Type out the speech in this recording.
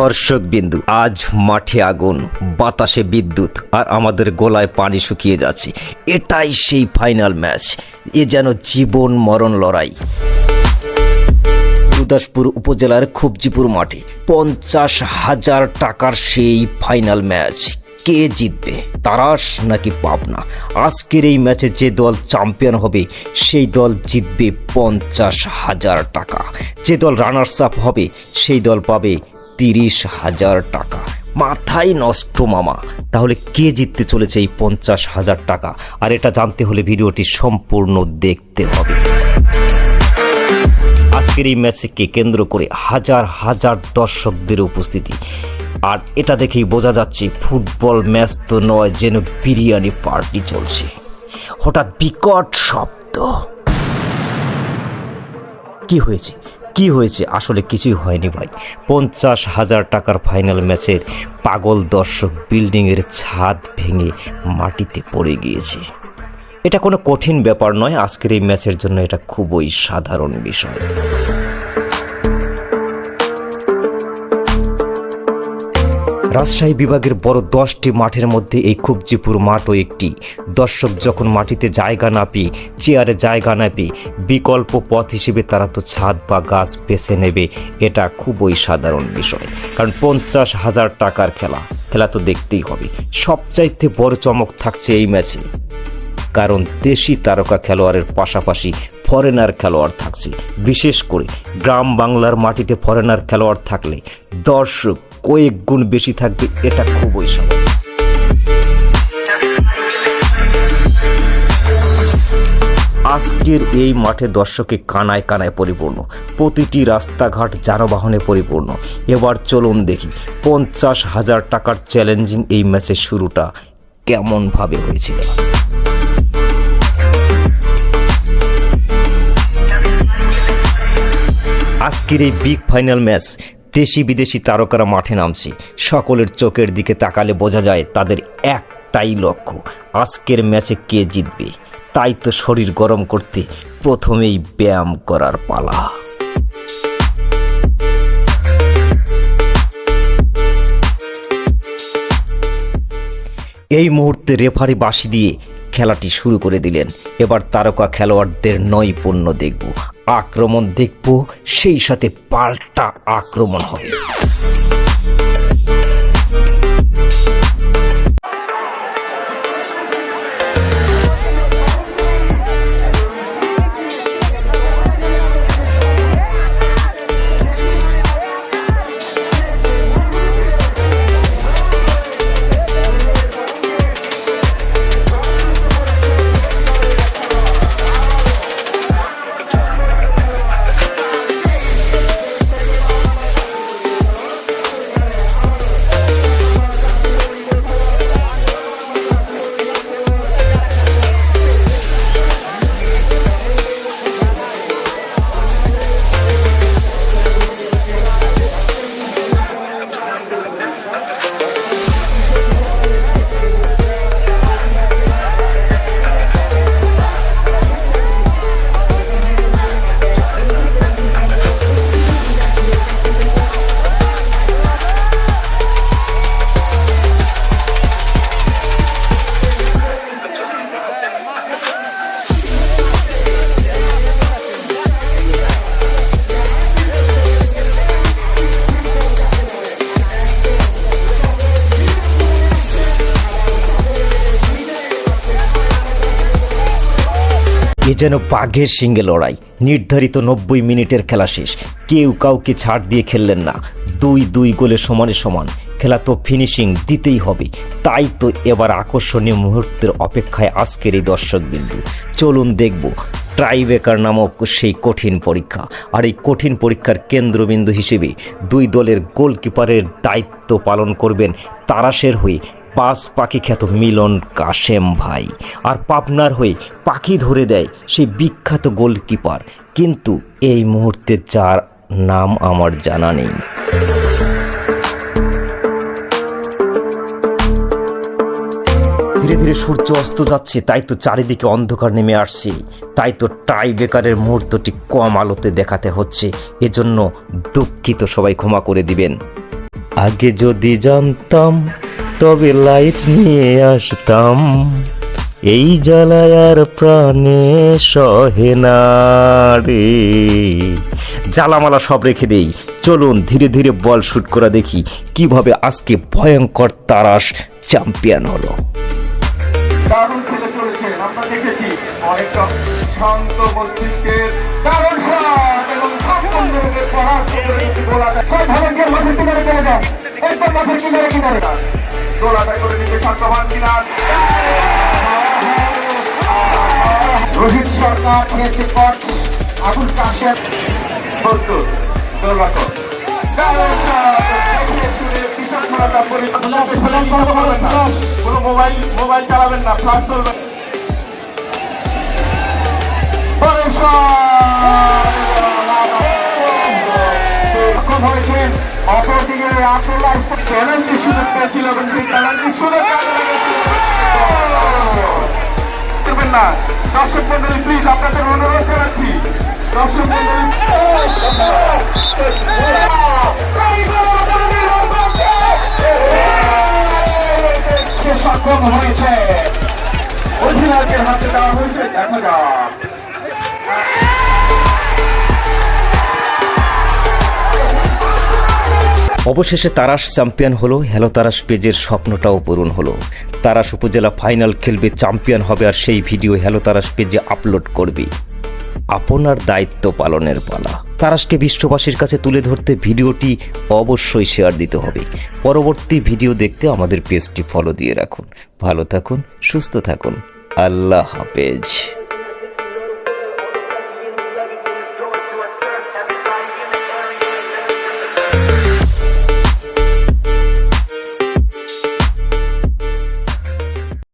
দর্শক বিন্দু, আজ মাঠে আগুন, বাতাসে বিদ্যুৎ, আর আমাদের গোলায় পানি শুকিয়ে যাচ্ছে। এটাই সেই ফাইনাল ম্যাচ এ যেন জীবন মরণ লড়াই। গুরুদাসপুর উপজেলার খুবজিপুর মাঠে পঞ্চাশ হাজার টাকার সেই ফাইনাল ম্যাচ কে জিতবে? তারাস নাকি পাবনা? আজকের এই ম্যাচে যে দল চ্যাম্পিয়ন হবে, সেই দল জিতবে পঞ্চাশ হাজার টাকা। যে দল রানার্স আপ হবে, সেই দল পাবে তিরিশ হাজার টাকা। মাথায় নষ্ট মামা। তাহলে কে জিততে চলেছে এই পঞ্চাশ হাজার টাকা? আর এটা জানতে হলে ভিডিওটি সম্পূর্ণ দেখতে হবে। আজকের এই ম্যাচকে কেন্দ্র করে হাজার হাজার দর্শকদের উপস্থিতি। আর এটা দেখেই বোঝা যাচ্ছে ফুটবল ম্যাচ তো নয় যেন বিরিয়ানি পার্টি চলছে। হঠাৎ বিকট শব্দ। কি হয়েছে? কি হয়েছে? আসলে কিছুই হয়নি ভাই। পঞ্চাশ হাজার টাকার ফাইনাল ম্যাচের পাগল দর্শক বিল্ডিংয়ের ছাদ ভেঙে মাটিতে পড়ে গিয়েছে। এটা কোনো কঠিন ব্যাপার নয়। আজকের এই ম্যাচের জন্য এটা খুবই সাধারণ বিষয়। রাজশাহী বিভাগের বড় দশটি মাঠের মধ্যে এই খুবজিপুর মাঠও একটি। দর্শক যখন মাটিতে জায়গা না পেয়ে, চেয়ারে জায়গা না পেয়ে বিকল্প পথ হিসেবে তারা তো ছাদ বা গাছ বেছে নেবে, এটা খুবই সাধারণ বিষয়। কারণ পঞ্চাশ হাজার টাকার খেলা খেলা তো দেখতেই হবে। সবচাইতে বড় চমক থাকছে এই ম্যাচে। কারণ দেশি তারকা খেলোয়াড়ের পাশাপাশি ফরেনার খেলোয়াড় থাকছে। বিশেষ করে গ্রাম বাংলার মাটিতে ফরেনার খেলোয়াড় থাকলে দর্শক কয়েক গুণ বেশি থাকবে, এটা খুবই স্বাভাবিক। আজকের এই মাঠে দর্শকে কানায় কানায় পরিপূর্ণ, প্রতিটি রাস্তাঘাট যানবাহনে পরিপূর্ণ। এবার চলুন দেখি, পঞ্চাশ হাজার টাকার চ্যালেঞ্জিং এই ম্যাচের শুরুটা কেমনভাবে হয়েছিল। আজকের এই বিগ ফাইনাল ম্যাচ দেশি বিদেশি তারকারা মাঠে নামছে। সকলের চোখের দিকে তাকালে বোঝা যায় তাদের একটাই লক্ষ্য, আজকের ম্যাচে কে জিতবে। তাই তো শরীর গরম করতে প্রথমেই ব্যায়াম করার পালা। এই মুহূর্তে রেফারি বাঁশি দিয়ে খেলাটি শুরু করে দিলেন। এবার তারকা খেলোয়াড়দের নৈপুণ্য দেখব। আক্রমণ দেখব, সেই সাথে পাল্টা আক্রমণ হবে। এ যেন বাঘের সিঙ্গে লড়াই। নির্ধারিত নব্বই মিনিটের খেলা শেষ। কেউ কাউকে ছাড় দিয়ে খেললেন না। দুই দুই গোলে সমানে সমান। খেলা তো ফিনিশিং দিতেই হবে। তাই তো এবার আকর্ষণীয় মুহূর্তের অপেক্ষায় আজকের এই দর্শক বিন্দু চলুন দেখব ট্রাইবেকার নামক সেই কঠিন পরীক্ষা। আর এই কঠিন পরীক্ষার কেন্দ্রবিন্দু হিসেবে দুই দলের গোলকিপারের দায়িত্ব পালন করবেন তারাশের হয়ে পাস পাখি খ্যাত মিলন কাশেম ভাই। আর পাবনার হয়ে পাখি ধরে দেয় সেই বিখ্যাত গোলকিপার। কিন্তু এই মুহূর্তে যার নাম আমার জানা নেই। ধীরে ধীরে সূর্য অস্ত যাচ্ছে, তাই তো চারিদিকে অন্ধকার নেমে আসছে। তাই তো টাই বেকারের মুহূর্তটি কম আলোতে দেখাতে হচ্ছে। এজন্য দুঃখিত সবাই ক্ষমা করে দিবেন। আগে যদি জানতাম তবে লাইট নিয়ে আসতাম। এই জ্বালায় আর প্রাণে সহে না রে। জ্বালামালা সব রেখে দেই। চলুন ধীরে ধীরে বল শুট করা দেখি কীভাবে আজকে ভয়ঙ্কর তারাস চ্যাম্পিয়ন হলো। দারুণ খেলে চলেছেন আমরা দেখেছি অনেকটা শান্ত মস্তিষ্কের দারুণ শট এবং সম্পূর্ণরূপে পরাস্ত করে একটি গোল আদায় সব মাঠের কিনারে চলে যান একদম মাঠের কিনারে কিনারে। ছড়াটা পরিচালনা করবেন না কোনো মোবাইল মোবাইল চালাবেন না ফ্লাশ চলবেন হয়েছেন অপরদিকে আব্দুল্লাহ চ্যালেঞ্জের সুযোগ পেয়েছিল এবং সেই চ্যালেঞ্জের সুযোগ। করবেন না। দর্শক মন্ডলী প্লিজ আপনাদের অনুরোধ করাচ্ছি দর্শক মন্ডলী অবশেষে তারাস চ্যাম্পিয়ন হলো হ্যালো তারাস পেজের স্বপ্নটাও পূরণ হলো। তারাস উপজেলা ফাইনাল খেলবে, চ্যাম্পিয়ন হবে আর সেই ভিডিও হ্যালো তারাস পেজে আপলোড করবে। আপনার দায়িত্ব পালনের পালা। তারাসকে বিশ্ববাসীর কাছে তুলে ধরতে ভিডিওটি অবশ্যই শেয়ার দিতে হবে। পরবর্তী ভিডিও দেখতে আমাদের পেজটি ফলো দিয়ে রাখুন। ভালো থাকুন, সুস্থ থাকুন। আল্লাহ হাফেজ।